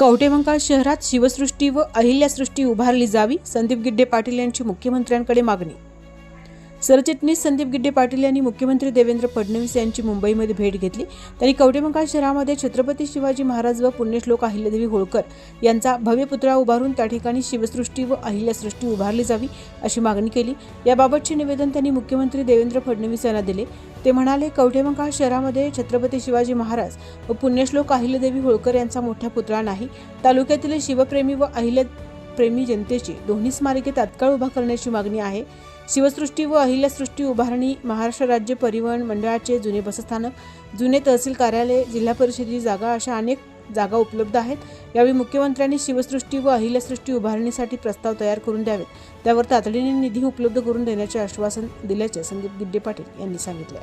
कवटेमंकाळ शहरात शिवसृष्टी व अहिल्यासृष्टी उभारली जावी संदीप गिड्डे पाटील यांची मुख्यमंत्र्यांकडे मागणी सरचिटणीस संदीप गिड्डे पाटील यांनी मुख्यमंत्री देवेंद्र फडणवीस यांची मुंबईमध्ये भेट घेतली. त्यांनी कवटेमंकाळ शहरामध्ये छत्रपती शिवाजी महाराज व पुण्यश्लोक अहिल्यादेवी होळकर यांचा भव्य पुतळा उभारून त्या ठिकाणी शिवसृष्टी व अहिल्यासृष्टी उभारली जावी अशी मागणी केली. याबाबतचे निवेदन त्यांनी मुख्यमंत्री देवेंद्र फडणवीस यांना दिले. ते म्हणाले कवठेमंकाळ शहरामध्ये छत्रपती शिवाजी महाराज व पुण्यश्लोक अहिल्यादेवी होळकर यांचा मोठा पुतळा नाही. तालुक्यातील शिवप्रेमी व अहिल्या प्रेमी जनतेची दोन्ही स्मारके तात्काळ उभा करण्याची मागणी आहे. शिवसृष्टी व अहिल्यासृष्टी उभारणी महाराष्ट्र राज्य परिवहन मंडळाचे जुने बसस्थानक जुने तहसील कार्यालय जिल्हा परिषदेची जागा अशा अनेक जागा उपलब्ध आहेत. यावेळी मुख्यमंत्र्यांनी शिवसृष्टी व अहिल्यासृष्टी उभारणीसाठी प्रस्ताव तयार करून द्यावेत. त्यावर तातडीने निधी उपलब्ध करून देण्याचे आश्वासन दिल्याचे संदीप गिड्डे पाटील यांनी सांगितले